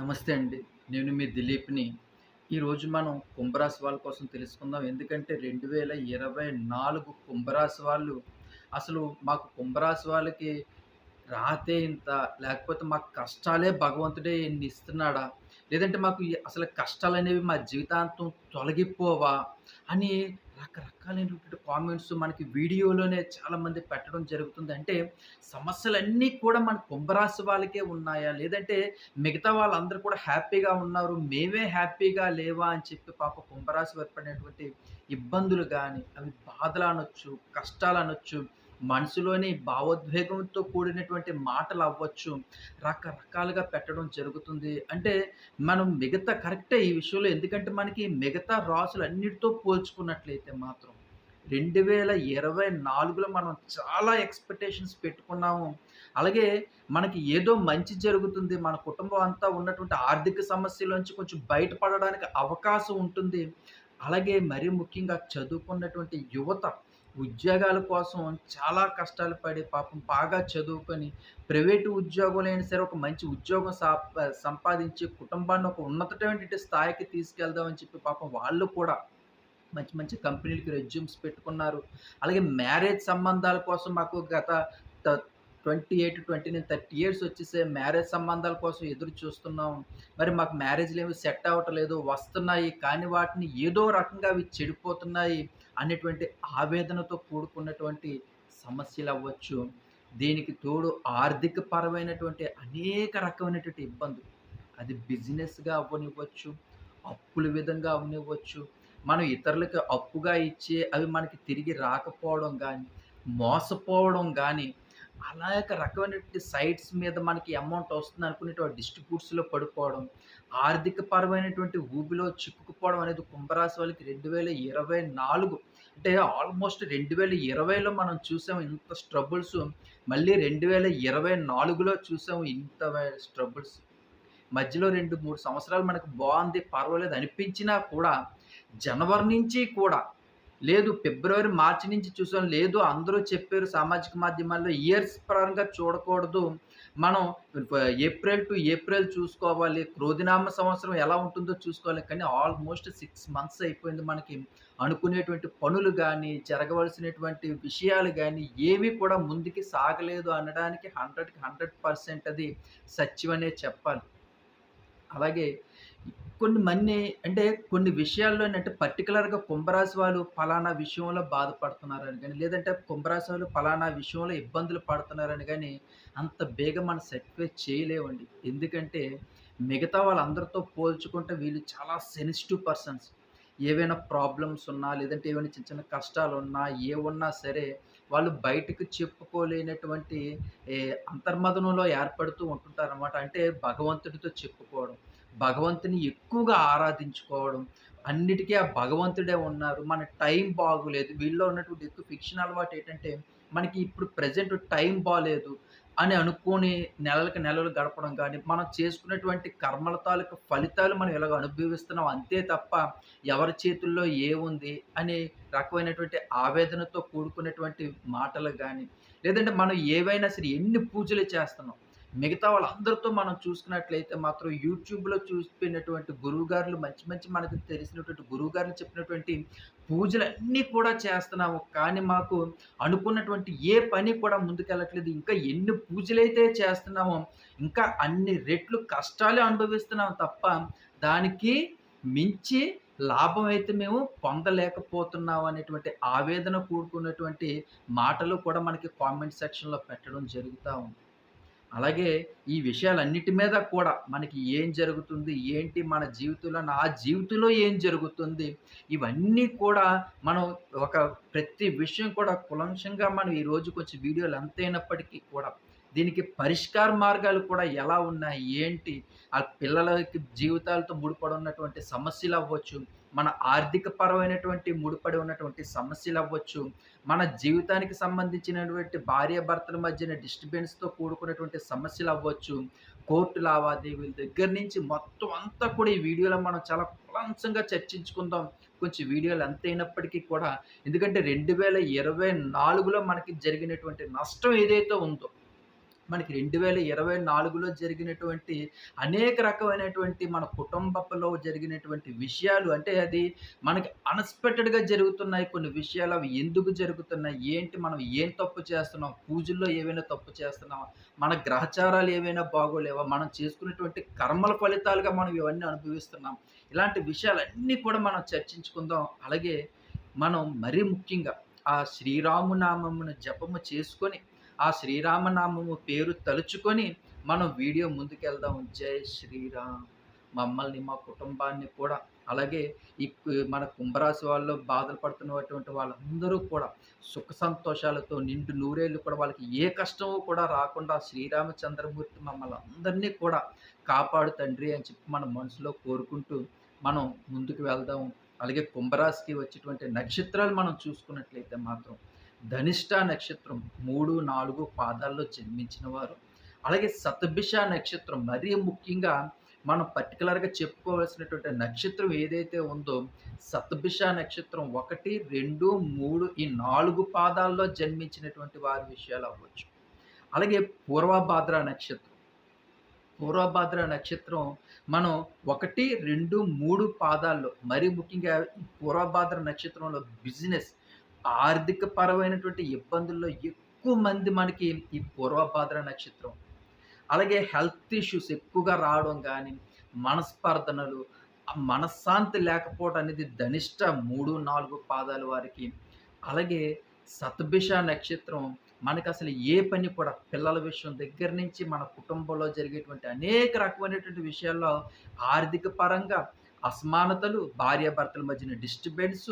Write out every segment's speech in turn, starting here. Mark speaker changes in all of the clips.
Speaker 1: నమస్తే అండి. నేను మీ దిలీప్ని. ఈరోజు మనం కుంభరాశి వాళ్ళ కోసం తెలుసుకుందాం. ఎందుకంటే రెండు వేల ఇరవై నాలుగు కుంభరాశి వాళ్ళు అసలు మాకు కుంభరాశి వాళ్ళకి రాతే ఇంత లేకపోతే మాకు కష్టాలే భగవంతుడే ఎన్ని ఇస్తున్నాడా? లేదంటే మాకు అసలు కష్టాలు అనేవి మా జీవితాంతం తొలగిపోవా? అని రకరకాలైనటువంటి కామెంట్స్ మనకి వీడియోలోనే చాలామంది పెట్టడం జరుగుతుంది. అంటే సమస్యలన్నీ కూడా మన కుంభరాశి వాళ్ళకే ఉన్నాయా? లేదంటే మిగతా వాళ్ళందరూ కూడా హ్యాపీగా ఉన్నారు మేమే హ్యాపీగా లేవా అని చెప్పి పాప కుంభరాశి ఏర్పడినటువంటి ఇబ్బందులు కానీ అవి బాధలు అనొచ్చు కష్టాలు అనొచ్చు మనసులోని భావోద్వేగంతో కూడినటువంటి మాటలు అవ్వచ్చు రకరకాలుగా పెట్టడం జరుగుతుంది. అంటే మనం మిగతా కరెక్టే ఈ విషయంలో ఎందుకంటే మనకి మిగతా రాసులు అన్నిటితో పోల్చుకున్నట్లయితే మాత్రం రెండు వేల ఇరవై నాలుగులో మనం చాలా ఎక్స్పెక్టేషన్స్ పెట్టుకున్నాము. అలాగే మనకి ఏదో మంచి జరుగుతుంది మన కుటుంబం అంతా ఉన్నటువంటి ఆర్థిక సమస్యలోంచి కొంచెం బయటపడడానికి అవకాశం ఉంటుంది. అలాగే మరీ ముఖ్యంగా చదువుకున్నటువంటి యువత ఉద్యోగాల కోసం చాలా కష్టాలు పడి పాపం బాగా చదువుకొని ప్రైవేటు లేని సరే ఒక మంచి ఉద్యోగం సా- సంపాదించి కుటుంబాన్ని ఒక ఉన్నతమైనటువంటి స్థాయికి తీసుకెళ్దామని చెప్పి పాపం వాళ్ళు కూడా మంచి మంచి కంపెనీలకి రెజ్యూమ్స్ పెట్టుకున్నారు. అలాగే మ్యారేజ్ సంబంధాల కోసం మాకు గత twenty eight twenty nine thirty years వచ్చేసే మ్యారేజ్ సంబంధాల కోసం ఎదురు చూస్తున్నాం. మరి మాకు మ్యారేజ్లు ఏమి సెట్ అవ్వట్లేదు వస్తున్నాయి కానీ వాటిని ఏదో రకంగా అవి చెడిపోతున్నాయి. అనేటువంటి ఆవేదనతో కూడుకున్నటువంటి సమస్యలు అవ్వచ్చు దీనికి తోడు ఆర్థిక పరమైనటువంటి అనేక రకమైనటువంటి ఇబ్బందులు. అది బిజినెస్గా అవ్వనివ్వచ్చు అప్పుల విధంగా అవ్వనివ్వచ్చు. మనం ఇతరులకి అప్పుగా ఇచ్చే అవి మనకి తిరిగి రాకపోవడం కానీ మోసపోవడం కానీ అనేక రకమైనటువంటి సైట్స్ మీద మనకి అమౌంట్ వస్తుంది అనుకునేటువంటి డిస్ట్రిబ్యూట్స్లో పడిపోవడం ఆర్థిక పరమైనటువంటి ఊబిలో చిక్కుకుపోవడం అనేది కుంభరాశి వాళ్ళకి రెండు వేల ఇరవై నాలుగు అంటే ఆల్మోస్ట్ రెండు వేల ఇరవైలో మనం చూసాం ఇంత స్ట్రబుల్స్ మళ్ళీ రెండు వేల ఇరవై నాలుగులో చూసాం ఇంత స్ట్రబుల్స్. మధ్యలో రెండు మూడు సంవత్సరాలు మనకు బాగుంది పర్వాలేదు అనిపించినా కూడా జనవరి నుంచి కూడా లేదు ఫిబ్రవరి మార్చి నుంచి చూసాం లేదు అందరూ చెప్పారు సామాజిక మాధ్యమాల్లో ఇయర్స్ పరంగా చూడకూడదు మనం ఏప్రిల్ టు ఏప్రిల్ చూసుకోవాలి. క్రోధినామ సంవత్సరం ఎలా ఉంటుందో చూసుకోవాలి. కానీ ఆల్మోస్ట్ సిక్స్ మంత్స్ అయిపోయింది మనకి. అనుకునేటువంటి పనులు కానీ జరగవలసినటువంటి విషయాలు కానీ ఏమీ కూడా ముందుకి సాగలేదు అనడానికి హండ్రెడ్కి హండ్రెడ్ పర్సెంట్ అది సత్యమనే చెప్పాలి. అలాగే కొన్ని మంది అంటే కొన్ని విషయాల్లో అంటే పర్టికులర్గా కుంభరాశి వాళ్ళు ఫలానా విషయంలో బాధపడుతున్నారని కానీ లేదంటే కుంభరాశి వాళ్ళు ఫలానా విషయంలో ఇబ్బందులు పడుతున్నారని కానీ అంత బేగ మనం సర్టిఫై చేయలేవండి. ఎందుకంటే మిగతా వాళ్ళందరితో పోల్చుకుంటే వీళ్ళు చాలా సెన్సిటివ్ పర్సన్స్ ఏవైనా ప్రాబ్లమ్స్ ఉన్నా లేదంటే ఏమైనా చిన్న చిన్న కష్టాలు ఉన్నా ఏ ఉన్నా సరే వాళ్ళు బయటకు చెప్పుకోలేనటువంటి అంతర్మదనంలో ఏర్పడుతూ ఉంటుంటారనమాట అంటే భగవంతుడితో చెప్పుకోవడం. భగవంతుని ఎక్కువగా ఆరాధించుకోవడం అన్నిటికీ ఆ భగవంతుడే ఉన్నారు. మన టైం బాగోలేదు. వీళ్ళలో ఉన్నటువంటి ఎక్కువ ఫిక్షన్ అలవాటు ఏంటంటే మనకి ఇప్పుడు ప్రజెంట్ టైం బాగాలేదు అని అనుకోని నెలలకు నెలలు గడపడం కానీ మనం చేసుకున్నటువంటి కర్మల తాలూకు ఫలితాలు మనం ఇలాగ అనుభవిస్తున్నాం అంతే తప్ప ఎవరి చేతుల్లో ఏముంది అనే రకమైనటువంటి ఆవేదనతో కూడుకున్నటువంటి మాటలు కానీ లేదంటే మనం ఏవైనా సరే ఎన్ని పూజలు చేస్తున్నాం మిగతా వాళ్ళందరితో మనం చూసుకున్నట్లయితే మాత్రం యూట్యూబ్లో చూసిపోయినటువంటి గురువుగారులు మంచి మంచి మనకు తెలిసినటువంటి గురువుగారులు చెప్పినటువంటి పూజలన్నీ కూడా చేస్తున్నాము. కానీ మాకు అనుకున్నటువంటి ఏ పని కూడా ముందుకెళ్ళట్లేదు. ఇంకా ఎన్ని పూజలైతే చేస్తున్నామో ఇంకా అన్ని రెట్లు కష్టాలే అనుభవిస్తున్నాం తప్ప దానికి మించి లాభం అయితే మేము పొందలేకపోతున్నాం అనేటువంటి ఆవేదన కూడుకున్నటువంటి మాటలు కూడా మనకి కామెంట్ సెక్షన్లో పెట్టడం జరుగుతూ ఉంది. అలాగే ఈ విషయాలన్నిటి మీద కూడా మనకి ఏం జరుగుతుంది? ఏంటి మన జీవితంలో? నా జీవితంలో ఏం జరుగుతుంది? ఇవన్నీ కూడా మనం ఒక ప్రతి విషయం కూడా కులంశంగా మనం ఈరోజు కొంచెం వీడియోలు ఎంతైనప్పటికీ కూడా దీనికి పరిష్కార మార్గాలు కూడా ఎలా ఉన్నాయి? ఏంటి? ఆ పిల్లలకి జీవితాలతో ముడిపడి ఉన్నటువంటి సమస్యలు అవ్వచ్చు మన ఆర్థిక పరమైనటువంటి ముడిపడి ఉన్నటువంటి సమస్యలు అవ్వచ్చు మన జీవితానికి సంబంధించినటువంటి భార్యాభర్తల మధ్యన డిస్టర్బెన్స్తో కూడుకున్నటువంటి సమస్యలు అవ్వచ్చు కోర్టు లావాదేవీల దగ్గర నుంచి మొత్తం అంతా కూడా ఈ వీడియోలో మనం చాలా కులంసంగా చర్చించుకుందాం. కొంచెం వీడియోలు ఎంత అయినప్పటికీ కూడా ఎందుకంటే రెండు వేల ఇరవై నాలుగులో మనకి జరిగినటువంటి నష్టం ఏదైతే ఉందో మనకి 2024లో జరిగినటువంటి అనేక రకమైనటువంటి మన కుటుంబంలో జరిగినటువంటి విషయాలు అంటే అది మనకి అన్‌ఎక్స్‌పెక్టెడ్‌గా జరుగుతున్నాయి కొన్ని విషయాలు. అవి ఎందుకు జరుగుతున్నాయి? ఏంటి? మనం ఏం తప్పు చేస్తున్నాం? పూజల్లో ఏవైనా తప్పు చేస్తున్నాం మన గ్రహచారాలు ఏవైనా బాగోలేవా? మనం చేసుకున్నటువంటి కర్మల ఫలితాలుగా మనం ఇవన్నీ అనుభవిస్తున్నాం. ఇలాంటి విషయాలన్నీ కూడా మనం చర్చించుకుందాం. అలాగే మనం మరీ ముఖ్యంగా ఆ శ్రీరాము నామమును జపము చేసుకొని, ఆ శ్రీరామనామము పేరు తలుచుకొని మనం వీడియో ముందుకెళ్దాం. జై శ్రీరామ్. మమ్మల్ని, మా కుటుంబాన్ని కూడా అలాగే ఈ మన కుంభరాశి వాళ్ళు బాధలు పడుతున్నటువంటి వాళ్ళందరూ కూడా సుఖ సంతోషాలతో నిండు నూరేళ్ళు కూడా వాళ్ళకి ఏ కష్టము కూడా రాకుండా శ్రీరామచంద్రమూర్తి మమ్మల్ని అందరినీ కూడా కాపాడు తండ్రి అని చెప్పి మన మనసులో కోరుకుంటూ మనం ముందుకు వెళ్దాం. అలాగే కుంభరాశికి వచ్చేటువంటి నక్షత్రాలు మనం చూసుకున్నట్లయితే మాత్రం ధనిష్ట నక్షత్రం 3, 4 పాదాల్లో జన్మించిన వారు. అలాగే సతభిష నక్షత్రం మరీ ముఖ్యంగా మనం పర్టికులర్గా చెప్పుకోవాల్సినటువంటి నక్షత్రం ఏదైతే ఉందో సతభిష నక్షత్రం 1, 2, 3 ఈ నాలుగు పాదాల్లో జన్మించినటువంటి వారి విషయాలు అవ్వచ్చు. అలాగే పూర్వభాద్ర నక్షత్రం. పూర్వభాద్ర నక్షత్రం మనం 1, 2, 3 పాదాల్లో మరీ ముఖ్యంగా పూర్వభాద్ర నక్షత్రంలో బిజినెస్ ఆర్థిక పరమైనటువంటి ఇబ్బందుల్లో ఎక్కువ మంది మనకి ఈ పూర్వభాద్ర నక్షత్రం. అలాగే హెల్త్ ఇష్యూస్ ఎక్కువగా రావడం కానీ మనస్పర్ధనలు, మనశ్శాంతి లేకపోవడం అనేది ధనిష్ట 3, 4 పాదాల వారికి. అలాగే సతభిష నక్షత్రం మనకు అసలు ఏ పని కూడా పిల్లల విషయం దగ్గర నుంచి మన కుటుంబంలో జరిగేటువంటి అనేక రకమైనటువంటి విషయాల్లో ఆర్థిక పరంగా అసమానతలు, భార్యాభర్తల మధ్యన డిస్టర్బెన్స్,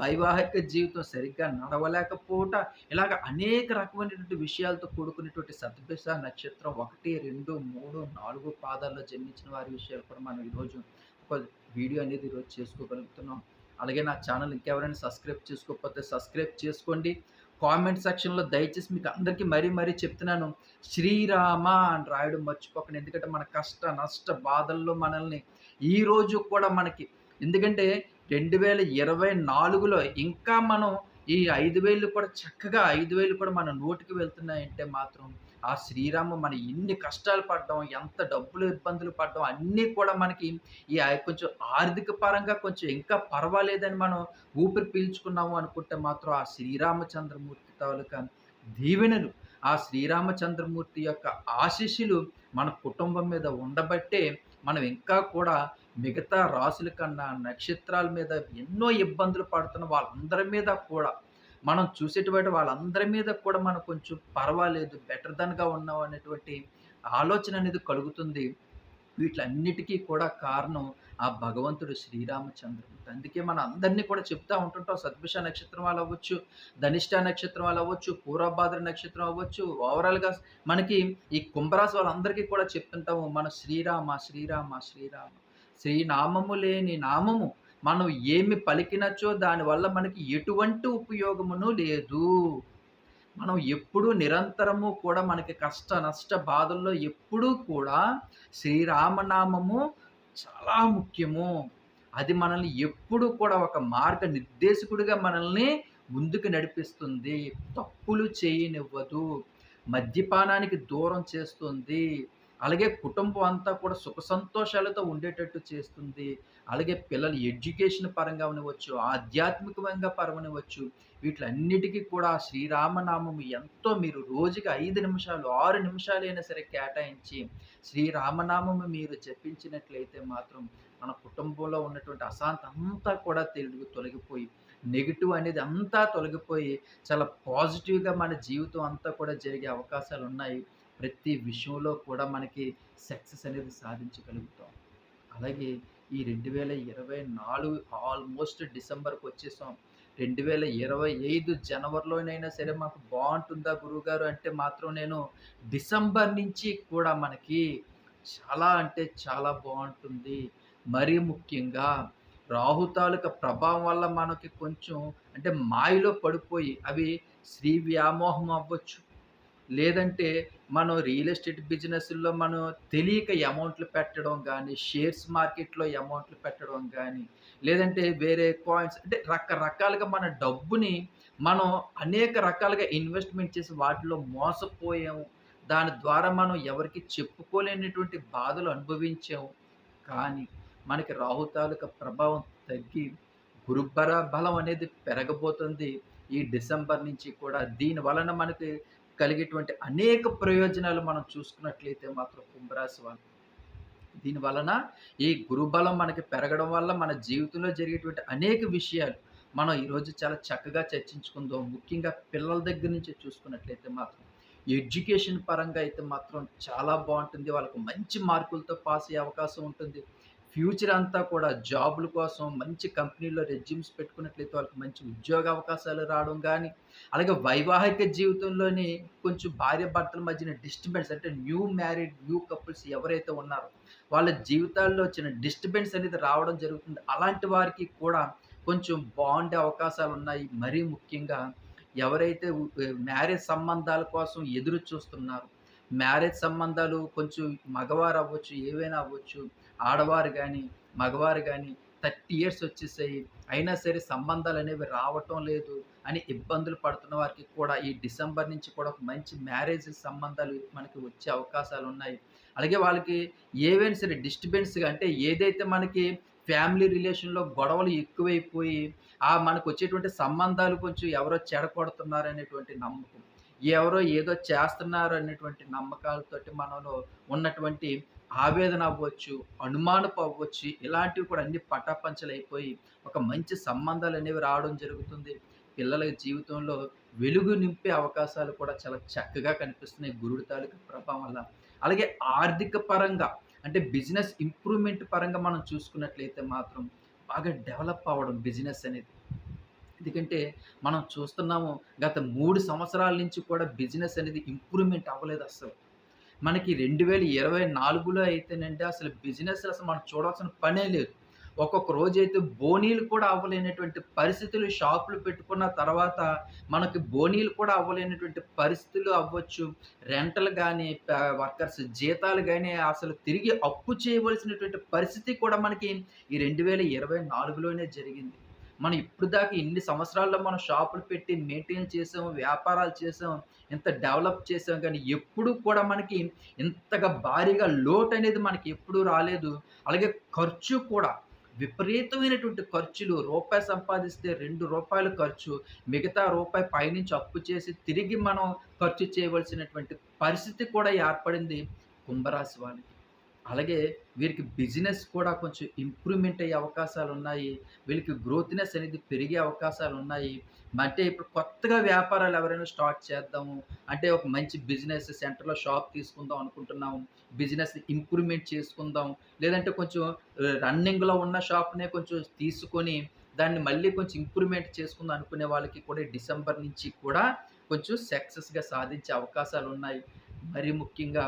Speaker 1: వైవాహిక జీవితం సరిగ్గా నడవలేకపోవట ఇలాగ అనేక రకమైనటువంటి విషయాలతో కూడుకునేటువంటి శతభిష నక్షత్రం 1, 2, 3, 4 పాదాల్లో జన్మించిన వారి విషయాలు కూడా మనం ఈరోజు ఒక వీడియో అనేది ఈరోజు చేసుకోగలుగుతున్నాం. అలాగే నా ఛానల్ ఇంకెవరైనా సబ్స్క్రైబ్ చేసుకోకపోతే సబ్స్క్రైబ్ చేసుకోండి. కామెంట్ సెక్షన్‌లో దయచేసి మీకు అందరికీ మరీ మరీ చెప్తున్నాను. శ్రీరామ అని రాయడం మర్చిపోకండి. ఎందుకంటే మన కష్ట, నష్ట బాధల్లో మనల్ని ఈరోజు కూడా మనకి ఎందుకంటే 2024లో ఇంకా మనం ఈ ఐదు వేలు కూడా చక్కగా ఐదు వేలు కూడా మన నోటికి వెళ్తున్నాయంటే మాత్రం ఆ శ్రీరామ మన ఎన్ని కష్టాలు పడ్డం ఎంత డబ్బులు ఇబ్బందులు పడ్డం అన్నీ కూడా మనకి ఈ కొంచెం ఆర్థిక పరంగా కొంచెం ఇంకా పర్వాలేదని మనం ఊపిరి పీల్చుకున్నాము అనుకుంటే మాత్రం ఆ శ్రీరామచంద్రమూర్తి తాలూకా దీవెనలు, ఆ శ్రీరామచంద్రమూర్తి యొక్క ఆశీస్సులు మన కుటుంబం మీద ఉండబట్టే మనం ఇంకా కూడా మిగతా రాసుల కన్నా నక్షత్రాల మీద ఎన్నో ఇబ్బందులు పడుతున్న వాళ్ళందరి మీద కూడా మనం చూసేటువంటి వాళ్ళందరి మీద కూడా మనం కొంచెం పర్వాలేదు బెటర్ దన్గా ఉన్నాం అనేటువంటి ఆలోచన అనేది కలుగుతుంది. వీటిలన్నిటికీ కూడా కారణం ఆ భగవంతుడు శ్రీరామచంద్రుడు. అందుకే మన అందరినీ కూడా చెప్తా ఉంటుంటాం సద్భిష నక్షత్రం వాళ్ళు అవ్వచ్చు, ధనిష్ట నక్షత్రం వాళ్ళు అవ్వచ్చు, పూర్వభాద్ర నక్షత్రం అవ్వచ్చు, ఓవరాల్‌గా మనకి ఈ కుంభరాశి వాళ్ళందరికీ కూడా చెప్తుంటాము. మన శ్రీరామ, శ్రీరామ, శ్రీరామ. శ్రీనామము లేని నామము మనం ఏమి పలికినచో దానివల్ల మనకి ఎటువంటి ఉపయోగమును లేదు. మనం ఎప్పుడూ నిరంతరము కూడా మనకి కష్ట, నష్ట బాధల్లో ఎప్పుడూ కూడా శ్రీరామనామము చాలా ముఖ్యము. అది మనల్ని ఎప్పుడూ కూడా ఒక మార్గ నిర్దేశకుడిగా మనల్ని ముందుకు నడిపిస్తుంది. తప్పులు చేయనివ్వదు. మద్యపానానికి దూరం చేస్తుంది. అలాగే కుటుంబం అంతా కూడా సుఖ సంతోషాలతో ఉండేటట్టు చేస్తుంది. అలాగే పిల్లలు ఎడ్యుకేషన్ పరంగా ఉండవచ్చు ఆధ్యాత్మికంగా పరమనివ్వచ్చు, వీటిలన్నిటికీ కూడా శ్రీరామనామము ఎంతో మీరు రోజుకి ఐదు నిమిషాలు, 6 నిమిషాలైనా సరే కేటాయించి శ్రీరామనామము మీరు చెప్పించినట్లయితే మాత్రం మన కుటుంబంలో ఉన్నటువంటి అశాంతి అంతా కూడా తెలుగు తొలగిపోయి, నెగిటివ్ అనేది అంతా తొలగిపోయి చాలా పాజిటివ్‌గా మన జీవితం అంతా కూడా జరిగే అవకాశాలు ఉన్నాయి ప్రతి విషయంలో కూడా మనకి సక్సెస్ అనేది సాధించగలుగుతాం. అలాగే ఈ 2024 ఆల్మోస్ట్ డిసెంబర్కి వచ్చేసాం రెండు వేల ఇరవై ఐదు జనవరిలోనైనా సరే మాకు బాగుంటుందా గురువుగారు అంటే మాత్రం నేను డిసెంబర్ నుంచి కూడా మనకి చాలా అంటే చాలా బాగుంటుంది మరీ ముఖ్యంగా రాహు తాలూక ప్రభావం వల్ల మనకి కొంచెం అంటే మాయలో పడిపోయి అవి శ్రీ వ్యామోహం అవ్వచ్చు. లేదంటే మనం రియల్ ఎస్టేట్ బిజినెస్లో మనం తెలియక అమౌంట్‌లు పెట్టడం కానీ షేర్స్ మార్కెట్‌లో అమౌంట్‌లు పెట్టడం కానీ లేదంటే వేరే కాయిన్స్ అంటే రకరకాలుగా మన డబ్బుని మనం అనేక రకాలుగా ఇన్వెస్ట్‌మెంట్ చేసి వాటిలో మోసపోయాము. దాని ద్వారా మనం ఎవరికి చెప్పుకోలేనటువంటి బాధలు అనుభవించాము కానీ మనకి రాహు తాలూకా ప్రభావం తగ్గి గురుబర బలం అనేది పెరగబోతుంది. ఈ డిసెంబర్ నుంచి కూడా దీని వలన మనకి కలిగేటువంటి అనేక ప్రయోజనాలు మనం చూసుకున్నట్లయితే మాత్రం కుంభరాశి వాళ్ళు. దీని వలన ఈ గురుబలం మనకి పెరగడం వల్ల మన జీవితంలో జరిగేటువంటి అనేక విషయాలు మనం ఈరోజు చాలా చక్కగా చర్చించుకుందాం. ముఖ్యంగా పిల్లల దగ్గర నుంచి చూసుకున్నట్లయితే మాత్రం ఎడ్యుకేషన్ పరంగా అయితే మాత్రం చాలా బాగుంటుంది వాళ్ళకు మంచి మార్కులతో పాస్ అయ్యే అవకాశం ఉంటుంది. ఫ్యూచర్ అంతా కూడా జాబుల కోసం మంచి కంపెనీలో రెజ్యూమ్స్ పెట్టుకున్నట్లయితే వాళ్ళకి మంచి ఉద్యోగ అవకాశాలు రావడం కానీ అలాగే వైవాహిక జీవితంలోని కొంచెం భార్యాభర్తల మధ్యన డిస్టర్బెన్స్ అంటే న్యూ మ్యారీడ్, న్యూ కపుల్స్ ఎవరైతే ఉన్నారో వాళ్ళ జీవితాల్లో చిన్న డిస్టర్బెన్స్ అనేది రావడం జరుగుతుంది. అలాంటి వారికి కూడా కొంచెం బాగుండే అవకాశాలు ఉన్నాయి మరీ ముఖ్యంగా ఎవరైతే మ్యారేజ్ సంబంధాల కోసం ఎదురు చూస్తున్నారు మ్యారేజ్ సంబంధాలు కొంచెం మగవారు అవ్వచ్చు, ఏవైనా అవ్వచ్చు. ఆడవారు కానీ మగవారు కానీ థర్టీ ఇయర్స్ వచ్చేసాయి. అయినా సరే సంబంధాలు అనేవి రావటం లేదు అని ఇబ్బందులు పడుతున్న వారికి కూడా ఈ డిసెంబర్ నుంచి కూడా ఒక మంచి మ్యారేజ్ సంబంధాలు మనకి వచ్చే అవకాశాలు ఉన్నాయి అలాగే వాళ్ళకి ఏవైనా సరే డిస్టర్బెన్స్ అంటే ఏదైతే మనకి ఫ్యామిలీ రిలేషన్‌లో గొడవలు ఎక్కువైపోయి, ఆ మనకు వచ్చేటువంటి సంబంధాలు కొంచెం ఎవరో చెడగొడుతున్నారనేటువంటి నమ్మకం. ఎవరో ఏదో చేస్తున్నారు అనేటువంటి నమ్మకాలతోటి మనలో ఉన్నటువంటి ఆవేదన అవ్వచ్చు, అనుమానపు అవ్వచ్చు, ఇలాంటివి కూడా అన్నీ పటాపంచలైపోయి ఒక మంచి సంబంధాలు అనేవి రావడం జరుగుతుంది. పిల్లల జీవితంలో వెలుగు నింపే అవకాశాలు కూడా చాలా చక్కగా కనిపిస్తున్నాయి గురుడి తాలూకా ప్రభావం వల్ల. అలాగే ఆర్థిక పరంగా అంటే బిజినెస్ ఇంప్రూవ్‌మెంట్ పరంగా మనం చూసుకున్నట్లయితే మాత్రం బాగా డెవలప్ అవ్వడం బిజినెస్ అనేది. ఎందుకంటే మనం చూస్తున్నాము గత మూడు సంవత్సరాల నుంచి కూడా బిజినెస్ అనేది ఇంప్రూవ్‌మెంట్ అవ్వలేదు అసలు మనకి 2024లో అయితేనండి అసలు బిజినెస్ అసలు మనం చూడాల్సిన పనే లేదు. ఒక్కొక్క రోజైతే బోనీలు కూడా అవ్వలేనటువంటి పరిస్థితులు షాపులు పెట్టుకున్న తర్వాత మనకి బోనీలు కూడా అవ్వలేనటువంటి పరిస్థితులు అవ్వచ్చు. రెంటలు కానీ వర్కర్స్ జీతాలు కానీ అసలు తిరిగి అప్పు చేయవలసినటువంటి పరిస్థితి కూడా మనకి ఈ 2024లోనే జరిగింది. మనం ఇప్పటిదాకా ఇన్ని సంవత్సరాల్లో మనం షాపులు పెట్టి మెయింటైన్ చేసాం, వ్యాపారాలు చేసాం, ఇంత డెవలప్ చేసాం కానీ ఎప్పుడూ కూడా మనకి ఇంతగా భారీగా లోటనేది మనకి ఎప్పుడూ రాలేదు. అలాగే ఖర్చు కూడా విపరీతమైనటువంటి ఖర్చులు. రూపాయి సంపాదిస్తే రెండు రూపాయల ఖర్చు. మిగతా రూపాయి పైనుంచి అప్పు చేసి తిరిగి మనం ఖర్చు చేయవలసినటువంటి పరిస్థితి కూడా ఏర్పడింది కుంభరాశి వాళ్ళకి. అలాగే వీరికి బిజినెస్ కూడా కొంచెం ఇంప్రూవ్‌మెంట్ అయ్యే అవకాశాలు ఉన్నాయి వీళ్ళకి గ్రోత్‌నెస్ అనేది పెరిగే అవకాశాలు ఉన్నాయి అంటే ఇప్పుడు కొత్తగా వ్యాపారాలు ఎవరైనా స్టార్ట్ చేద్దాము అంటే ఒక మంచి బిజినెస్ సెంటర్‌లో షాప్ తీసుకుందాం అనుకుంటున్నాము. బిజినెస్ ఇంప్రూవ్‌మెంట్ చేసుకుందాం. లేదంటే కొంచెం రన్నింగ్‌లో ఉన్న షాప్‌నే కొంచెం తీసుకొని దాన్ని మళ్ళీ కొంచెం ఇంప్రూవ్‌మెంట్ చేసుకుందాం అనుకునే వాళ్ళకి కూడా డిసెంబర్ నుంచి కూడా కొంచెం సక్సెస్‌గా సాధించే అవకాశాలు ఉన్నాయి మరీ ముఖ్యంగా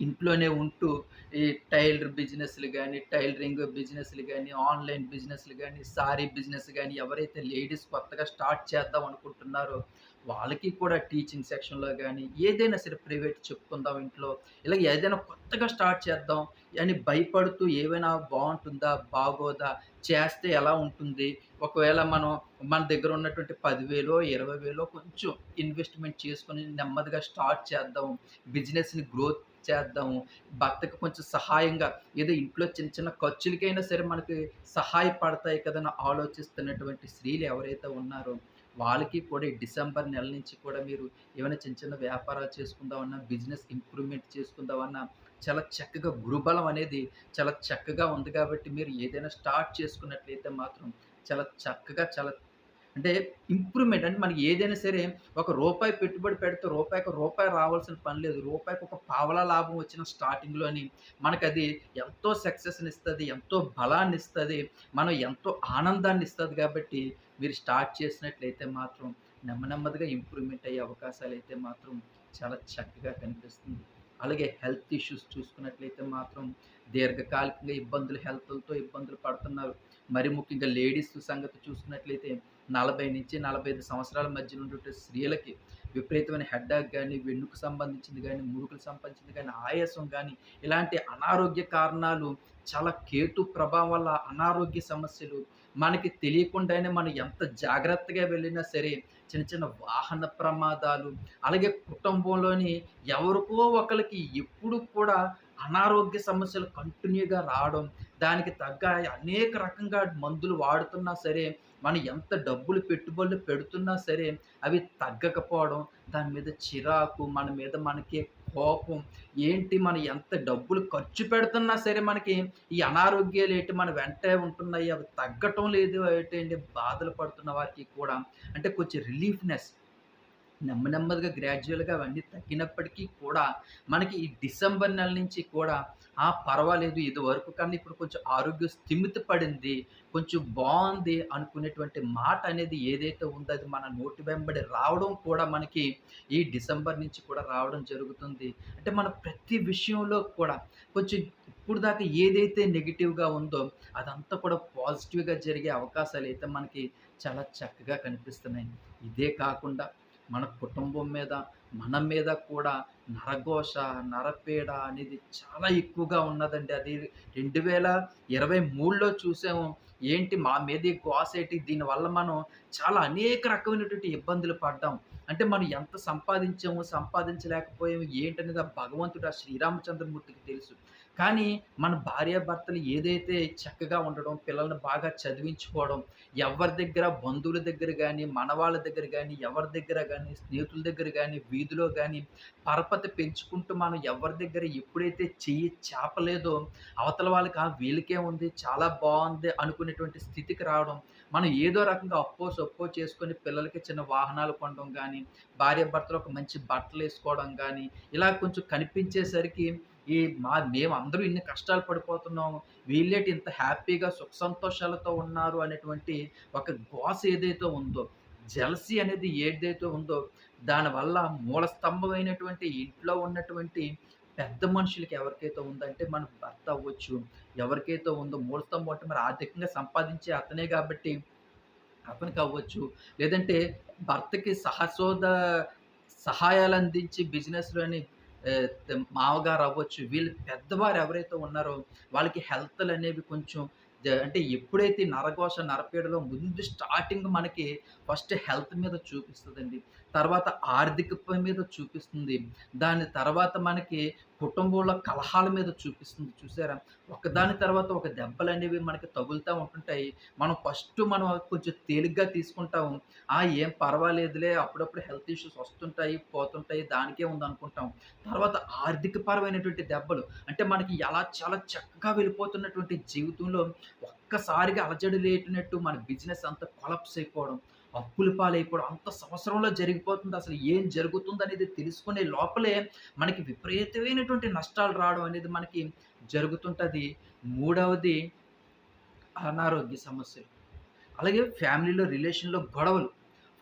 Speaker 1: ఇంట్లోనే ఉంటూ ఈ టైలర్ బిజినెస్‌లు కానీ టైలరింగ్ బిజినెస్‌లు కానీ ఆన్‌లైన్ బిజినెస్‌లు కానీ సారీ బిజినెస్ కానీ ఎవరైతే లేడీస్ కొత్తగా స్టార్ట్ చేద్దాం అనుకుంటున్నారో వాళ్ళకి కూడా టీచింగ్ సెక్షన్‌లో కానీ ఏదైనా సరే ప్రైవేట్ చెప్పుకుందాం ఇంట్లో. ఇలా ఏదైనా కొత్తగా స్టార్ట్ చేద్దాం అని భయపడుతూ ఏమైనా బాగుంటుందా బాగోదా? చేస్తే ఎలా ఉంటుంది? ఒకవేళ మనం మన దగ్గర ఉన్నటువంటి పదివేలో ఇరవై వేలో కొంచెం ఇన్వెస్ట్‌మెంట్ చేసుకొని నెమ్మదిగా స్టార్ట్ చేద్దాం. బిజినెస్‌ని గ్రోత్ చేద్దాము. భర్తకి కొంచెం సహాయంగా ఏదో ఇంట్లో చిన్న చిన్న ఖర్చులకైనా సరే మనకి సహాయపడతాయి కదని ఆలోచిస్తున్నటువంటి స్త్రీలు ఎవరైతే ఉన్నారో వాళ్ళకి కూడా డిసెంబర్ నెల నుంచి కూడా మీరు ఏమైనా చిన్న చిన్న వ్యాపారాలు చేసుకుందామన్నా, బిజినెస్ ఇంప్రూవ్‌మెంట్ చేసుకుందామన్నా చాలా చక్కగా గురుబలం అనేది చాలా చక్కగా ఉంది కాబట్టి మీరు ఏదైనా స్టార్ట్ చేసుకున్నట్లయితే మాత్రం చాలా చక్కగా చాలా అంటే ఇంప్రూవ్‌మెంట్ అంటే మనకి ఏదైనా సరే ఒక రూపాయి పెట్టుబడి పెడితే రూపాయికి రూపాయి రావాల్సిన పని లేదు. రూపాయికి ఒక పావలా లాభం వచ్చిన స్టార్టింగ్‌లోని అది ఎంతో సక్సెస్ని ఇస్తుంది ఎంతో బలాన్ని ఇస్తుంది మనం ఎంతో ఆనందాన్ని ఇస్తుంది కాబట్టి మీరు స్టార్ట్ చేసినట్లయితే మాత్రం నెమ్మ నెమ్మదిగా ఇంప్రూవ్‌మెంట్ అయ్యే అవకాశాలు అయితే మాత్రం చాలా చక్కగా కనిపిస్తుంది. అలాగే హెల్త్ ఇష్యూస్ చూసుకున్నట్లయితే మాత్రం దీర్ఘకాలికంగా ఇబ్బందులు హెల్త్తో ఇబ్బందులు పడుతున్నారు. మరి ముఖ్యంగా లేడీస్ సంగతి చూసుకున్నట్లయితే 40-45 సంవత్సరాల మధ్య ఉన్నటువంటి స్త్రీలకి విపరీతమైన హెడ్డాక్ కానీ వెన్నుకు సంబంధించింది కానీ ముడుకులు సంబంధించింది కానీ ఆయాసం కానీ ఇలాంటి అనారోగ్య కారణాలు చాలా కేతు ప్రభావం వల్ల అనారోగ్య సమస్యలు మనకి తెలియకుండానే మనం ఎంత జాగ్రత్తగా వెళ్ళినా సరే చిన్న చిన్న వాహన ప్రమాదాలు, అలాగే కుటుంబంలోని ఎవరికో ఒకరికి ఎప్పుడు కూడా అనారోగ్య సమస్యలు కంటిన్యూగా రావడం, దానికి తగ్గ అనేక రకంగా మందులు వాడుతున్నా సరే, మనం ఎంత డబ్బులు పెట్టుబడులు పెడుతున్నా సరే, అవి తగ్గకపోవడం, దాని మీద చిరాకు, మన మీద మనకి కోపం, ఏంటి మనం ఎంత డబ్బులు ఖర్చు పెడుతున్నా సరే మనకి ఈ అనారోగ్యాలు ఏంటి మన వెంటే ఉంటున్నాయి, అవి తగ్గటం లేదు ఏంటంటే బాధలు పడుతున్న వారికి కూడా. అంటే కొంచెం రిలీఫ్‌నెస్ నెమ్మ నెమ్మదిగా గ్రాడ్యుయల్‌గా అవన్నీ తగ్గినప్పటికీ కూడా, మనకి ఈ డిసెంబర్ నెల నుంచి కూడా ఆ! పర్వాలేదు ఇదివరకు కన్నా ఇప్పుడు కొంచెం ఆరోగ్యం స్థిమిత పడింది. కొంచెం బాగుంది అనుకునేటువంటి మాట అనేది ఏదైతే ఉందో అది మన నోటి వెంబడి రావడం కూడా మనకి ఈ డిసెంబర్ నుంచి కూడా రావడం జరుగుతుంది. అంటే మన ప్రతి విషయంలో కూడా కొంచెం ఇప్పుడు దాకా ఏదైతే నెగిటివ్గా ఉందో అదంతా కూడా పాజిటివ్‌గా జరిగే అవకాశాలు అయితే మనకి చాలా చక్కగా కనిపిస్తున్నాయి. ఇదే కాకుండా మన కుటుంబం మీద, మన మీద కూడా నరఘోష, నరపీడ అనేది చాలా ఎక్కువగా ఉన్నదండి. అది 2023లో చూసాము. ఏంటి మా మీద ఈ గోసేటి దీనివల్ల మనం చాలా అనేక రకమైనటువంటి ఇబ్బందులు పడ్డాం. అంటే మనం ఎంత సంపాదించాము, సంపాదించలేకపోయాము ఏంటనేది ఆ భగవంతుడు ఆ శ్రీరామచంద్రమూర్తికి తెలుసు. కానీ మన భార్యాభర్తలు ఏదైతే చక్కగా ఉండడం, పిల్లల్ని బాగా చదివించుకోవడం, ఎవరి దగ్గర బంధువుల దగ్గర కానీ మనవాళ్ళ దగ్గర కానీ ఎవరి దగ్గర కానీ స్నేహితుల దగ్గర కానీ వీధిలో కానీ పరపతి పెంచుకుంటూ మనం ఎవరి దగ్గర ఎప్పుడైతే చెయ్యి చేపలేదో అవతల వాళ్ళకి వీళ్ళకే ఉంది చాలా బాగుంది అనుకునేటువంటి స్థితికి రావడం. మనం ఏదో రకంగా అప్పో, సొప్పో చేసుకొని పిల్లలకి చిన్న వాహనాలు కొనడం కానీ భార్యాభర్తలు ఒక మంచి బట్టలు వేసుకోవడం కానీ ఇలా కొంచెం కనిపించేసరికి ఈ మా మేము అందరూ ఇన్ని కష్టాలు పడిపోతున్నాం. వీళ్ళేటి ఇంత హ్యాపీగా సుఖ సంతోషాలతో ఉన్నారు అనేటువంటి ఒక గోస ఏదైతే ఉందో, జెలసీ అనేది ఏదైతే ఉందో, దానివల్ల మూల స్తంభమైనటువంటి ఇంట్లో ఉన్నటువంటి పెద్ద మనుషులకి ఎవరికైతే ఉందంటే మన భర్త అవ్వచ్చు, ఎవరికైతే ఉందో మూల స్తంభం అంటే మరి ఆర్థికంగా సంపాదించే అతనే కాబట్టి అతనికి అవ్వచ్చు లేదంటే భర్తకి సహసోద సహాయాలు అందించి బిజినెస్‌లోని మామగారు అవ్వచ్చు వీళ్ళు పెద్దవారు ఎవరైతే ఉన్నారో వాళ్ళకి హెల్త్లు అనేవి కొంచెం అంటే ఎప్పుడైతే నరఘోష, నరపీడలో ముందు స్టార్టింగ్ మనకి ఫస్ట్ హెల్త్ మీద చూపిస్తుందండి. తర్వాత ఆర్థిక మీద చూపిస్తుంది. దాని తర్వాత మనకి కుటుంబంలో కలహాల మీద చూపిస్తుంది చూసారా? ఒకదాని తర్వాత ఒక దెబ్బలు అనేవి మనకి తగులుతూ ఉంటుంటాయి. మనం ఫస్ట్ మనం కొంచెం తేలిగ్గా తీసుకుంటాము. ఆ! ఏం పర్వాలేదులే అప్పుడప్పుడు హెల్త్ ఇష్యూస్ వస్తుంటాయి, పోతుంటాయి దానికే ఉందనుకుంటాం. తర్వాత ఆర్థిక పరమైనటువంటి దెబ్బలు అంటే మనకి ఎలా చాలా చక్కగా వెళ్ళిపోతున్నటువంటి జీవితంలో ఒక్కసారిగా అలజడి మన బిజినెస్ అంతా కొలప్స్ అయిపోవడం, అప్పుల పాలైపోవడం అంత సంవత్సరంలో జరిగిపోతుంది. అసలు ఏం జరుగుతుందనేది తెలుసుకునే లోపలే మనకి విపరీతమైనటువంటి నష్టాలు రావడం అనేది మనకి జరుగుతుంటుంది మూడవది అనారోగ్య సమస్యలు. అలాగే ఫ్యామిలీలో రిలేషన్‌లో గొడవలు.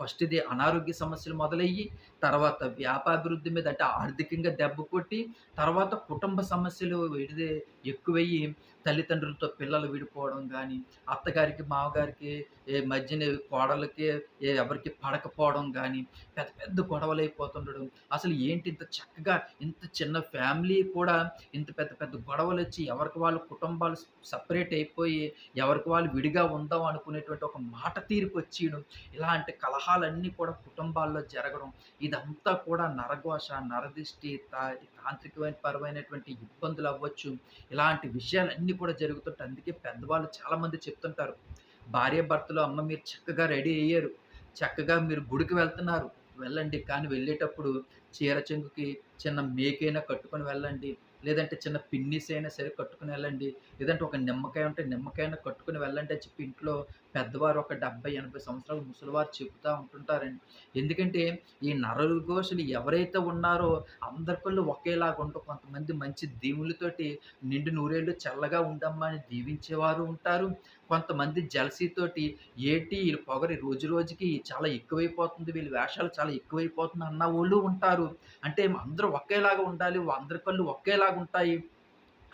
Speaker 1: ఫస్ట్ ఇది అనారోగ్య సమస్యలు మొదలయ్యి, తర్వాత వ్యాపాభివృద్ధి మీద అంటే ఆర్థికంగా దెబ్బ కొట్టి, తర్వాత కుటుంబ సమస్యలు విడిదే ఎక్కువయ్యి తల్లిదండ్రులతో పిల్లలు విడిపోవడం కానీ అత్తగారికి, మామగారికి ఏ మధ్యన కోడలకి ఎవరికి పడకపోవడం కానీ పెద్ద పెద్ద గొడవలు అయిపోతుండడం అసలు ఏంటి ఇంత చక్కగా ఇంత చిన్న ఫ్యామిలీ కూడా ఇంత పెద్ద పెద్ద గొడవలు వచ్చి ఎవరికి వాళ్ళ కుటుంబాలు సపరేట్ అయిపోయి, ఎవరికి వాళ్ళు విడిగా ఉందాం అనుకునేటువంటి ఒక మాట తీరుకొచ్చేయడం. ఇలాంటి కలహాలన్నీ కూడా కుటుంబాల్లో జరగడం. ఇదంతా కూడా నరఘోష, నరదిష్టి, తా తాంత్రికమైన పరమైనటువంటి ఇబ్బందులు అవ్వచ్చు ఇలాంటి విషయాలన్నీ కూడా జరుగుతుంటాయి. అందుకే పెద్దవాళ్ళు చాలామంది చెప్తుంటారు. భార్య భర్తలు అమ్మ మీరు చక్కగా రెడీ అయ్యారు. చక్కగా మీరు గుడికి వెళ్తున్నారు. వెళ్ళండి. కానీ వెళ్ళేటప్పుడు చీర చెంగుకి చిన్న మేకైనా కట్టుకొని వెళ్ళండి. లేదంటే చిన్న పిన్నిస్ అయినా సరే కట్టుకొని వెళ్ళండి. లేదంటే ఒక నిమ్మకాయ ఉంటే నిమ్మకాయను కట్టుకొని వెళ్ళంటే చెప్పి ఇంట్లో పెద్దవారు ఒక డెబ్బై ఎనభై సంవత్సరాలు ముసలివారు చెబుతూ ఉంటుంటారండి. ఎందుకంటే ఈ నరఘోషులు ఎవరైతే ఉన్నారో అందరి పళ్ళు ఒకేలాగా ఉండవు. కొంతమంది మంచి దీవులతోటి నిండు నూరేళ్ళు చల్లగా ఉండమ్మా అని దీవించేవారు ఉంటారు. కొంతమంది జలసీతోటి ఏటి వీళ్ళు పొగరి రోజు రోజుకి చాలా ఎక్కువైపోతుంది. వీళ్ళ వేషాలు చాలా ఎక్కువైపోతుంది అన్నవోళ్ళు ఉంటారు. అంటే అందరూ ఒకేలాగా ఉండాలి. అందరి కళ్ళు ఒకేలాగుంటాయి.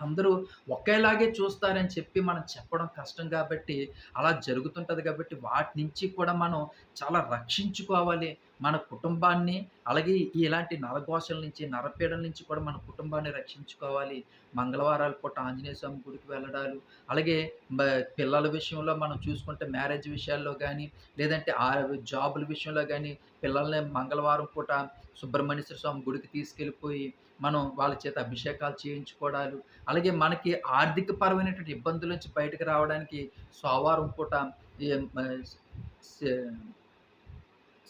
Speaker 1: అందరూ ఒకేలాగే చూస్తారని చెప్పి మనం చెప్పడం కష్టం కాబట్టి అలా జరుగుతుంటుంది కాబట్టి వాటి నుంచి కూడా మనం చాలా రక్షించుకోవాలి. మన కుటుంబాన్ని అలాగే ఇలాంటి నరఘోషల నుంచి, నరపీడల నుంచి కూడా మన కుటుంబాన్ని రక్షించుకోవాలి. మంగళవారాల పూట ఆంజనేయ స్వామి గుడికి వెళ్ళడాలు, అలాగే పిల్లల విషయంలో మనం చూసుకుంటే మ్యారేజ్ విషయాల్లో కానీ లేదంటే ఆ జాబుల విషయంలో కానీ పిల్లల్ని మంగళవారం పూట సుబ్రహ్మణ్యేశ్వర స్వామి గుడికి తీసుకెళ్ళిపోయి, మనం వాళ్ళ చేత అభిషేకాలు చేయించుకోవడాలు, అలాగే మనకి ఆర్థిక పరమైనటువంటి ఇబ్బందుల నుంచి బయటకు రావడానికి సోమవారం పూట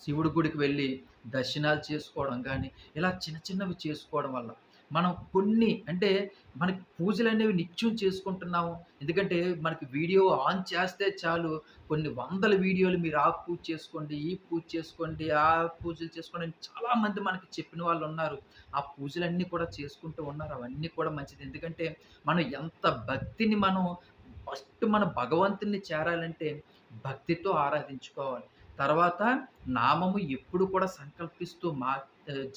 Speaker 1: శివుడి గుడికి వెళ్ళి దర్శనాలు చేసుకోవడం కానీ ఇలా చిన్న చిన్నవి చేసుకోవడం వల్ల, మనం కొన్ని అంటే మనకి పూజలు అనేవి నిత్యం చేసుకుంటున్నాము. ఎందుకంటే మనకి వీడియో ఆన్ చేస్తే చాలు కొన్ని వందల వీడియోలు మీరు ఆ పూజ చేసుకోండి, ఈ పూజ చేసుకోండి, ఆ పూజలు చేసుకోండి అని చాలామంది మనకి చెప్పిన వాళ్ళు ఉన్నారు ఆ పూజలన్నీ కూడా చేసుకుంటూ ఉన్నారు. అవన్నీ కూడా మంచిది. ఎందుకంటే మనం ఎంత భక్తిని మనం ఫస్ట్ మన భగవంతుడిని చేరాలంటే భక్తితో ఆరాధించుకోవాలి. తర్వాత నామము ఎప్పుడు కూడా సంకల్పిస్తూ మా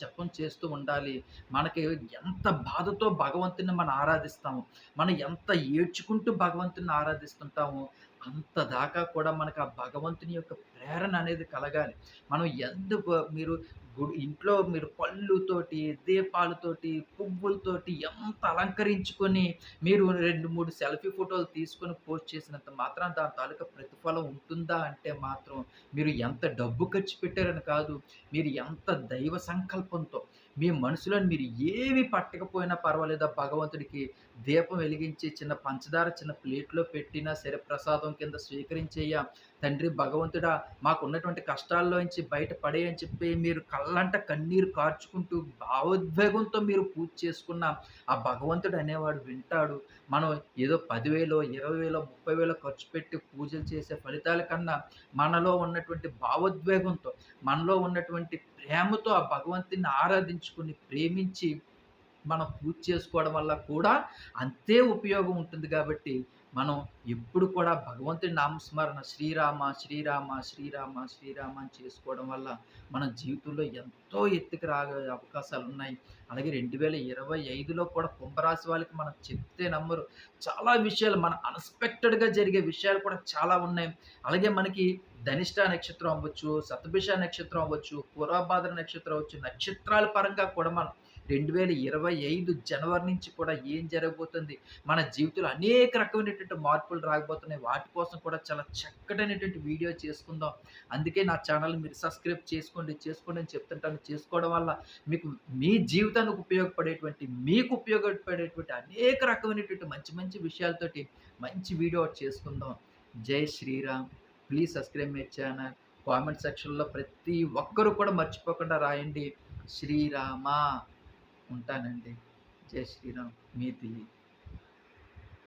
Speaker 1: జపం చేస్తూ ఉండాలి. మనకి ఎంత బాధతో భగవంతుని మనం ఆరాధిస్తాము మనం ఎంత ఏడ్చుకుంటూ భగవంతుని ఆరాధిస్తుంటాము అంత దాకా కూడా మనకు ఆ భగవంతుని యొక్క ప్రేరణ అనేది కలగాలి. మనం ఎందుకు మీరు గుడి ఇంట్లో మీరు పళ్ళుతోటి, దీపాలతోటి, పువ్వులతోటి ఎంత అలంకరించుకొని మీరు 2, 3 సెల్ఫీ ఫోటోలు తీసుకొని పోస్ట్ చేసినంత మాత్రం దాని తాలూకా ప్రతిఫలం ఉంటుందా అంటే మాత్రం మీరు ఎంత డబ్బు ఖర్చు పెట్టారని కాదు. మీరు ఎంత దైవ సంకల్పంతో మీ మనసులో మీరు ఏమి పట్టకపోయినా పర్వాలేదు. ఆ భగవంతుడికి దీపం వెలిగించి చిన్న పంచదార చిన్న ప్లేట్‌లో పెట్టినా సరే ప్రసాదం కింద స్వీకరించయ్యా తండ్రి భగవంతుడా మాకున్నటువంటి కష్టాల్లోంచి బయట పడే అని చెప్పి మీరు కళ్ళంట కన్నీరు కార్చుకుంటూ భావోద్వేగంతో మీరు పూజ చేసుకున్న ఆ భగవంతుడు అనేవాడు వింటాడు. మనం ఏదో పదివేలో ఇరవై వేలో ముప్పై వేలో ఖర్చు పెట్టి పూజలు చేసే ఫలితాల కన్నా మనలో ఉన్నటువంటి భావోద్వేగంతో, మనలో ఉన్నటువంటి ప్రేమతో ఆ భగవంతుని ఆరాధించుకొని, ప్రేమించి మనం పూజ చేసుకోవడం వల్ల కూడా అంతే ఉపయోగం ఉంటుంది కాబట్టి మనం ఎప్పుడు కూడా భగవంతుడి నామస్మరణ శ్రీరామ, శ్రీరామ, శ్రీరామ, శ్రీరామ అని చేసుకోవడం వల్ల మన జీవితంలో ఎంతో ఎత్తుకు రాగే అవకాశాలు ఉన్నాయి అలాగే 2025లో కూడా కుంభరాశి వాళ్ళకి మనం చెప్తే నమ్మరు. చాలా విషయాలు మన అన్‌ఎక్స్‌పెక్టెడ్‌గా జరిగే విషయాలు కూడా చాలా ఉన్నాయి. అలాగే మనకి ధనిష్ట నక్షత్రం అవ్వచ్చు, సతభిష నక్షత్రం అవ్వచ్చు, పూర్వభాద్ర నక్షత్రం అవ్వచ్చు, నక్షత్రాల పరంగా కూడా మనం 2025 జనవరి నుంచి కూడా ఏం జరగబోతుంది, మన జీవితంలో అనేక రకమైనటువంటి మార్పులు రాకపోతున్నాయి వాటి కోసం కూడా చాలా చక్కటైనటువంటి వీడియో చేసుకుందాం. అందుకే నా ఛానల్ మీరు సబ్స్క్రైబ్ చేసుకోండి, చేసుకోండి అని చెప్తుంటాను. చేసుకోవడం వల్ల మీకు మీ జీవితానికి ఉపయోగపడేటువంటి, మీకు ఉపయోగపడేటువంటి అనేక రకమైనటువంటి మంచి మంచి విషయాలతోటి మంచి వీడియో చేసుకుందాం. Jai Shriram. Please subscribe my channel. Comment సెక్షన్‌లో ప్రతి ఒక్కరు కూడా మర్చిపోకుండా రాయండి శ్రీరామ. ఉంటానండి. జై శ్రీరామ్. మీ దిలీప్.